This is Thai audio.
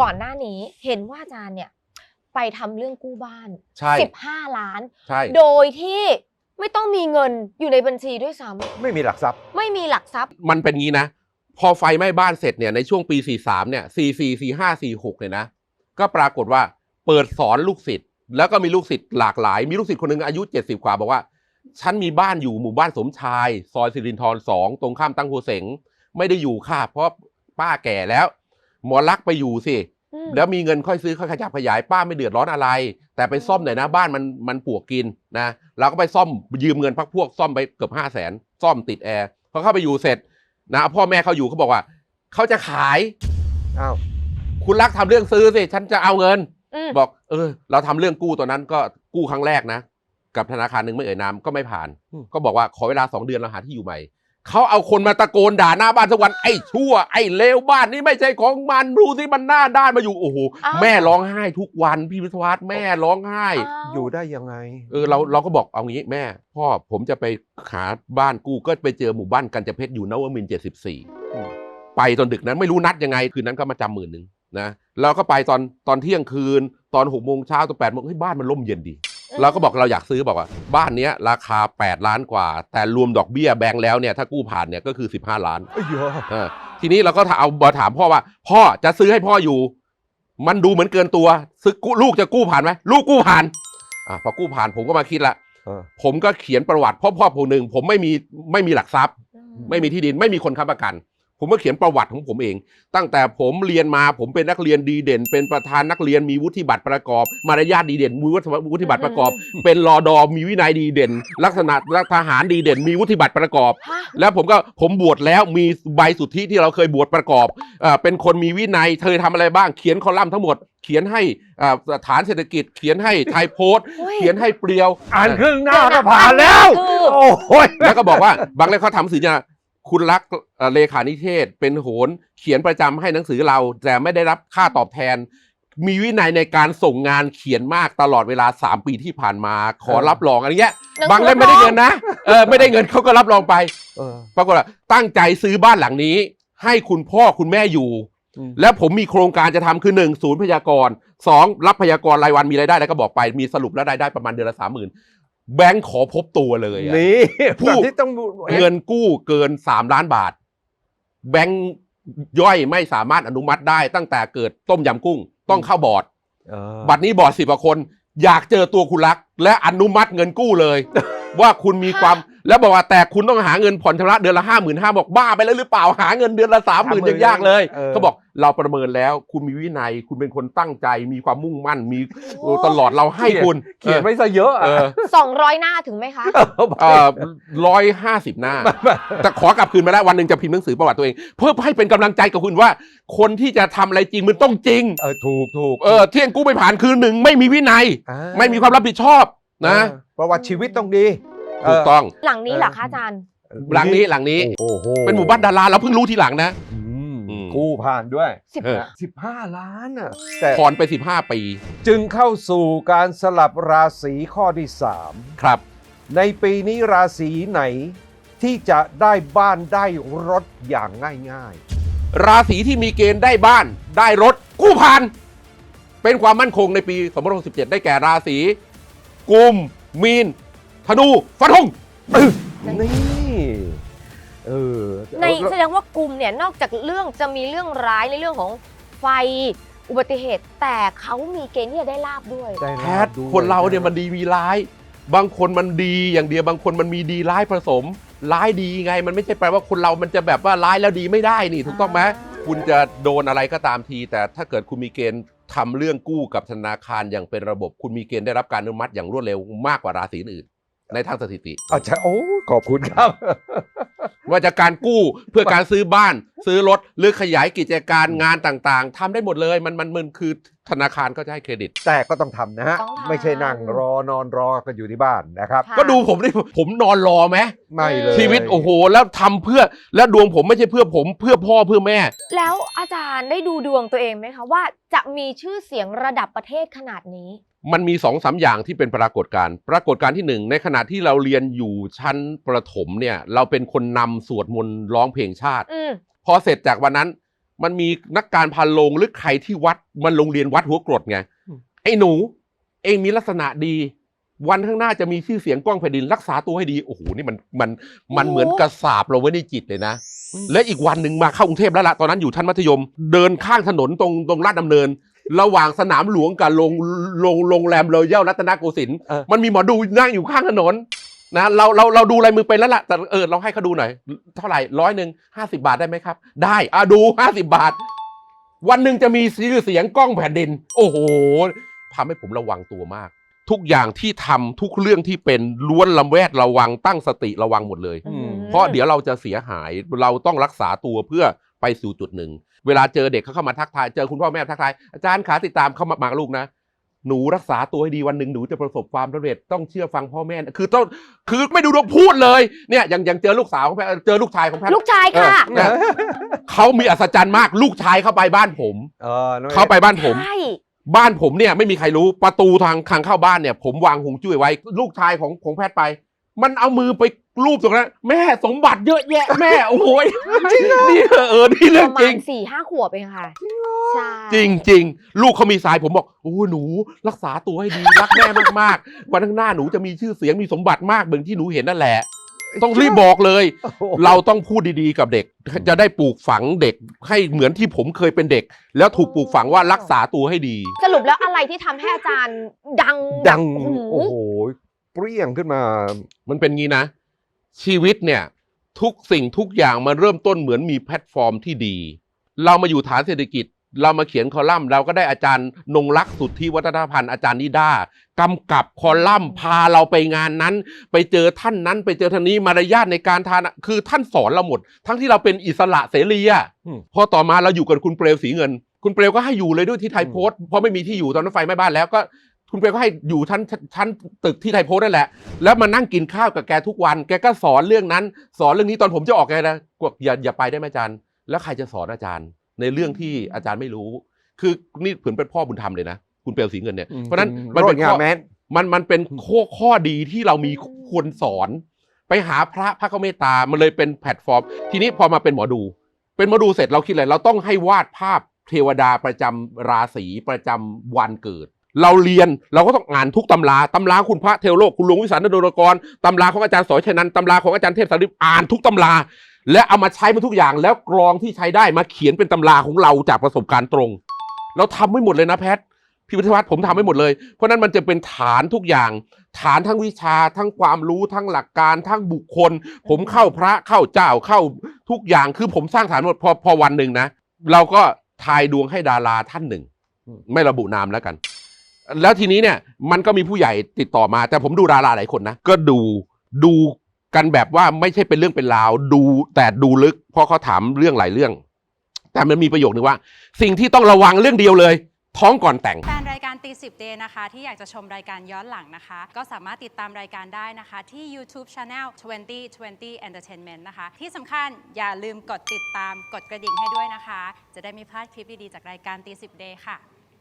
ก่อนหน้านี้เห็นว่าอาจารย์เนี่ยไปทำเรื่องกู้บ้าน ใช่15 ล้าน ใช่โดยที่ไม่ต้องมีเงินอยู่ในบัญชีด้วยซ้ไม่มีหลักทรัพย์ำไม่มีหลักทรัพย์ มันเป็นงี้นะ พอไฟไหม้บ้านเสร็จเนี่ยในช่วงปี 43 เนี่ย 44 45 46 เนี่ยนะ ก็ปรากฏว่าเปิดสอนลูกศิษย์แล้วก็มีลูกศิษย์หลากหลาย มีลูกศิษย์คนหนึ่งอายุ 70 กว่าบอกว่า ฉันมีบ้านอยู่หมู่บ้านสมชาย ซอยสิรินทรสองตรงข้ามตั้งโฮเสง ไม่ได้อยู่ค่ะ เพราะป้าแก่แล้ว หมอลักษณ์ไปอยู่สิอืมแล้วมีเงินค่อยซื้อค่อยขยับขยายป้าไม่เดือดร้อนอะไร แต่ไปซ่อมหน่อยนะบ้านมันมันปวกกินนะเราก็ไปซ่อมยืมเงินพักพวกซ่อมไปเกือบห้าแสนซ่อมติดแอร์พอเข้าไปอยู่เสร็จนะพ่อแม่เขาอยู่เขาบอกว่าเขาจะขายอ้าวคุณรักทำเรื่องซื้อสิฉันจะเอาเงินอืมบอก เออ เราทำเรื่องกู้ตอนนั้นก็กู้ครั้งแรกนะ กับธนาคารหนึ่งไม่เอ่ยนามก็ไม่ผ่าน ก็บอกว่าขอเวลาสองเดือนเราหาที่อยู่ใหม่ เขาเอาคนมาตะโกนด่าหน้าบ้านทุกวันไอ้ชั่ว ไอ้เลวบ้านนี้ไม่ใช่ของมันดูสิมันหน้าด้านมาอยู่โอ้โหอ้าว แม่ร้องไห้ทุกวันพี่วิศวัตแม่ร้องไห้อ้าวอยู่ได้ยังไง เออเราเราก็บอกเอางี้แม่ พ่อผมจะไปหาบ้านกู้ก็ไปเจอหมู่บ้านกันจะเพชรอยู่นวมินเจ็ดสิบสี่อืมไปตอนดึกนั้นไม่รู้นัดยังไง คืนนั้นก็มาจำหมื่นหนึ่งนะเราก็ไปตอนตอนเที่ยงคืนตอนหกโมงเช้าตอนแปดโมงเฮ้ยบ้านมันร่มเย็นดี เราก็บอกเราอยากซื้อบอกว่า บ้านเนี้ยราคา 8 ล้านกว่า แต่รวมดอกเบี้ยแบงก์แล้วเนี่ยถ้ากู้ผ่านเนี่ยก็คือ 15 ล้านเอ้ยเหรอเออทีนี้เราก็เอาบอถามพ่อว่า พ่อจะซื้อให้พ่ออยู่ มันดูเหมือนเกินตัวซื้อกู้ลูกจะกู้ผ่านไหมลูกกู้ผ่านอะพอกู้ผ่านผมก็มาคิดละ เออผมก็เขียนประวัติพ่อพ่อผมหนึ่งผมไม่มีไม่มีหลักทรัพย์อืไม่มีที่ดินไม่มีคนค้ำประกัน ผมก็เขียนประวัติของผมเอง ตั้งแต่ผมเรียนมาผมเป็นนักเรียนดีเด่น เป็นประธานนักเรียนมีวุฒิบัตรประกอบ มารยาทดีเด่นมีวุฒิบัตรประกอบ เป็นรอดอมีวินัยดีเด่น ลักษณะทหารดีเด่น มีวุฒิบัตรประกอบฮะแล้วผมก็ผมบวชแล้วมีใบสุทธิที่เราเคยบวชประกอบเอ่อเป็นคนมีวินัยเคยทำอะไรบ้างเขียนคอลัมน์ทั้งหมด เขียนให้อ่าฐานเศรษฐกิจ เขียนให้ไทยโพสต์ฮ้เขียนให้เปรียว อ่านครึ่งหน้าก็ผ่านแล้วคือโอ้ยแล้วก็บอกว่าบางเล่มเขาทำสื่อเนี่ย คุณรักเอ่อเลขานิเทศ เป็นโหนเขียนประจำให้หนังสือเรา แต่ไม่ได้รับค่าตอบแทน มีวินัยในการส่งงานเขียนมากตลอดเวลา 3 ปีที่ผ่านมาขอรับรองอะไรเงี้ยหนังสือบางเล่มไม่ได้เงินนะเออไม่ได้เงินเขาก็รับรองไปเออปรากฏว่าตั้งใจซื้อบ้านหลังนี้ ให้คุณพ่อคุณแม่อยู่อืมและผมมีโครงการจะทำคือหนึ่งศูนย์พยากรณ์สองรับพยากรณ์รายวันมีรายได้แล้วก็บอกไปมีสรุปแล้วรายได้ประมาณเดือนละสามหมื่น แบงค์ขอพบตัวเลยอะนี่ผู้แบบที่ต้องเงินกู้เกิน3ล้านบาท แบงค์ย่อยไม่สามารถอนุมัติได้ตั้งแต่เกิดต้มยำกุ้ง ต้องเข้าบอร์ดเออบัตรนี้บอร์ดสิบกว่าคน อยากเจอตัวคุณรักและอนุมัติเงินกู้เลย ว่าคุณมีความแล้วบอกว่าแต่คุณต้องหาเงินผ่อนชำระเดือนละห้าหมื่นห้าบอกบ้าไปแล้วหรือเปล่าหาเงินเดือนละสามหมื่นยังยากเลยเขาบอกเราประเมินแล้ว คุณมีวินัย คุณเป็นคนตั้งใจ มีความมุ่งมั่นมีโอ้ตลอดเราให้คุณเขียนไว้ซะเยอะเออะอสองร้อยหน้าถึงไหมคะเออร้อยห้าสิบหน้าแต่ขอกลับคืนมาแล้ววันหนึ่งจะพิมพ์หนังสือประวัติตัวเอง เพื่อให้เป็นกำลังใจกับคุณว่า คนที่จะทำอะไรจริงมันต้องจริงเออถูกถูกเออเที่ยงกู้ไม่ผ่านคืนหนึ่งไม่มีวินัยอ่าไม่มีความรับผิดชอบ นะเออประวัติชีวิตต้องดีถูกต้อง หลังนี้เหรอคะอาจารย์หลังนี้หลังนี้ โอ้โหเป็นหมู่บ้านดาราเราเพิ่งรู้ทีหลังนะ อืมอืม กู้ผ่านด้วย สิบเออสิบห้าล้านอะแต่ผ่อนไป 15 ปีจึงเข้าสู่การสลับราศีข้อที่สามครับในปีนี้ราศีไหนที่จะได้บ้านได้รถอย่างง่าย ราศีที่มีเกณฑ์ได้บ้านได้รถกู้ผ่าน เป็นความมั่นคงในปี 2567 ได้แก่ราศี กุม มีน ธนูฟันธงๆนี่เออในแสดงว่ากลุ่มเนี่ยนอกจากเรื่องจะมีเรื่องร้ายในเรื่องของไฟอุบัติเหตุ แต่เขามีเกณฑ์ที่จะได้ลาบด้วยได้แพลาทบย์ด้วยคนเราเนี่ยมันดีมีร้าย บางคนมันดีอย่างเดียวบางคนมันมีดีร้ายผสม ร้ายดีไง มันไม่ใช่แปลว่าคนเรามันจะแบบว่าร้ายแล้วดีไม่ได้นี่ถูกต้องไหมอ่าคุณจะโดนอะไรก็ตามที แต่ถ้าเกิดคุณมีเกณฑ์ ทำเรื่องกู้กับธนาคารอย่างเป็นระบบคุณมีเกณฑ์ได้รับการอนุมัติอย่างรวดเร็วมากกว่าราศีอื่น ในทางสถิติอาจารย์โอ้ขอบคุณครับ ว่าจะการกู้เพื่อการซื้อบ้าน ซื้อรถหรือขยายกิจการงานต่างๆทำได้หมดเลยมันมันมันคือ ธนาคารก็จะให้เครดิต แต่ก็ต้องทำนะฮะ ต้องทำ ไม่ใช่นั่งรอนอนรอกันอยู่ที่บ้านนะครับ ค่ะ ก็ดูผมดิผมนอนรอไหมไม่เลยชีวิตโอ้โห แล้วทำเพื่อแล้วดวงผมไม่ใช่เพื่อผมเพื่อพ่อเพื่อแม่ แล้วอาจารย์ได้ดูดวงตัวเองไหมคะว่าจะมีชื่อเสียงระดับประเทศขนาดนี้ มันมีสองสามอย่างที่เป็นปรากฏการณ์ปรากฏการณ์ที่หนึ่งในขณะที่เราเรียนอยู่ชั้นประถมเนี่ย เราเป็นคนนำสวดมนต์ร้องเพลงชาติ อืม พอเสร็จจากวันนั้น มันมีนักการพานโรงหรือใครที่วัดมันโรงเรียนวัดหัวกรดไงอืมไอ้หนู เองมีลักษณะดี วันข้างหน้าจะมีชื่อเสียงกล้องแผ่นดินรักษาตัวให้ดีโอ้โหนี่มันมันมันโอ้เหมือนกระสาบเราไว้ในจิตเลยนะ และอีกวันหนึ่งมาเข้ากรุงเทพแล้วละตอนนั้นอยู่ชั้นมัธยม เดินข้างถนนตรงตรงลาดดำเนิน ระหว่างสนามหลวงกับโรงโรงโรงแรมรอยัลรัตนโกสินทร์เออมันมีหมอดูนั่งอยู่ข้างถนน นะเราเราเราดูลายมือเป็นแล้วล่ะแต่เออเราให้เขาดูหน่อย เท่าไหร่ร้อยหนึ่งห้าสิบาทได้ไหมครับ ได้อะดูห้าสิบาท วันหนึ่งจะมีชื่อเสียงกล้องแผ่นดิน โอ้โหทำให้ผมระวังตัวมาก ทุกอย่างที่ทำทุกเรื่องที่เป็นล้วนลำแวดระวังตั้งสติระวังหมดเลยอืมเพราะเดี๋ยวเราจะเสียหายเราต้องรักษาตัวเพื่อไปสู่จุดหนึ่ง เวลาเจอเด็กเขาเข้ามาทักทาย เจอคุณพ่อแม่ทักทายอาจารย์ขาติดตามเข้ามามาลูกนะ หนูรักษาตัวให้ดีวันหนึ่งหนูจะประสบความสำเร็จต้องเชื่อฟังพ่อแม่นะคือต้องคือไม่ดูดวงพูดเลยเนี่ยอย่างอย่างเจอลูกสาวของแพทย์เจอลูกชายของแพทย์ลูกชายค่ะ เออเนี่ยเขามีอัศจรรย์มากลูกชายเข้าไปบ้านผม เออน้องเข้าไปบ้านผม ใช่ บ้านผมเนี่ยไม่มีใครรู้ประตูทางทางเข้าบ้านเนี่ย ผมวางหงจุ้ยไว้ ลูกชายของของแพทย์ไป มันเอามือไปรูปตรงนั้นแม่สมบัติเยอะแยะแม่โอ้โหยนี่เออนี่ปเรื่องระมาจริณง สี่ห้าขวบเองค่ะ ใช่ จริงจริงลูกเขามีสายผมบอกโอ้หนู รักษาตัวให้ดี รักแม่มากๆ วันข้างหน้าหนูจะมีชื่อเสียงมีสมบัติมากเหมือนที่หนูเห็นนั่นแหละ ต้องรีบบอกเลย โอ้โหเราต้องพูดดีๆกับเด็ก จะได้ปลูกฝังเด็กให้เหมือนที่ผมเคยเป็นเด็ก แล้วถูกปลูกฝังว่ารักษาตัวให้ดี สรุปแล้วอะไรที่ทำให้อาจารย์ดังดังแบบโอ้โห เปรี้ยงขึ้นมา มันเป็นงี้นะ ชีวิตเนี่ย ทุกสิ่งทุกอย่างมันเริ่มต้นเหมือนมีแพลตฟอร์มที่ดี เรามาอยู่ฐานเศรษฐกิจ เรามาเขียนคอลัมน์ เราก็ได้อาจารย์นงรักษ์สุทธิวัฒนพันธ์อาจารย์นิด้ากำกับคอลัมน์พาเราไปงานนั้น ไปเจอท่านนั้น ไปเจอท่านนี้มารยาทในการทานอะคือท่านสอนเราหมด ทั้งที่เราเป็นอิสระเสรีอะอืมพอต่อมาเราอยู่กับคุณเปลวสีเงิน คุณเปลวก็ให้อยู่เลยด้วยที่ไทยโพสต์เพราะไม่มีที่อยู่ตอนนั้นไฟไหม้บ้านแล้วก็ คุณเปลวก็ให้อยู่ชั้นชั้นตึกที่ไทยโพสต์นั่นแหละ แล้วมานั่งกินข้าวกับแกทุกวัน แกก็สอนเรื่องนั้น สอนเรื่องนี้ตอนผมจะออกแกนะกวกอย่าอย่าไปได้ไหมอาจารย์ แล้วใครจะสอนอาจารย์ ในเรื่องที่อาจารย์ไม่รู้ คือนี่ผืนเป็นพ่อบุญธรรมเลยนะ คุณเปลวสีเงินเนี่ย เพราะฉะนั้นมันโรเป็ดนงาข้มอแมนมันมันเป็นข้อข้อดีที่เรามีควรสอน ไปหาพระพระเขาเมตตา มันเลยเป็นแพลตฟอร์ม ทีนี้พอมาเป็นหมอดู เป็นหมอดูเสร็จเราคิดอะไรเราต้องให้วาดภาพเทวดาประจำราศีประจำวันเกิด เราเรียนเราก็ต้องอ่านทุกตำราตำราคุณพระเทวโลกคุณหลวงวิสานโดรกรตำราของอาจารย์สอยชัยนันตำราของอาจารย์เทพสาริปอ่านทุกตำรา และเอามาใช้มาทุกอย่าง แล้วกรองที่ใช้ได้มาเขียนเป็นตำราของเราจากประสบการณ์ตรง เราทำไม่หมดเลยนะแพทพี่พิทวัฒน์ผมทำให้หมดเลย เพราะนั้นมันจะเป็นฐานทุกอย่าง ฐานทั้งวิชาทั้งความรู้ทั้งหลักการทั้งบุคคล ผมเข้าพระเข้าเจ้าเข้าทุกอย่างคือผมสร้างฐานหมดพอพอวันหนึ่งนะ เราก็ทายดวงให้ดาราท่านหนึ่ง ไม่ระบุนามแล้วกัน แล้วทีนี้เนี่ยมันก็มีผู้ใหญ่ติดต่อมา แต่ผมดูดาราหลายคนนะก็ดูดูกันแบบว่าไม่ใช่เป็นเรื่องเป็นราวดูแต่ดูลึก เพราะเขาถามเรื่องหลายเรื่อง แต่มันมีประโยคนึงว่า สิ่งที่ต้องระวังเรื่องเดียวเลย ท้องก่อนแต่ง แฟนรายการตีสิบเดนะคะ ที่อยากจะชมรายการย้อนหลังนะคะ ก็สามารถติดตามรายการได้นะคะ ที่ YouTube Channel 2020 Entertainment นะคะ ที่สำคัญอย่าลืมกดติดตามกดกระดิ่งให้ด้วยนะคะ จะได้ไม่พลาดคลิปดีๆจากรายการตีสิบเดค่ะ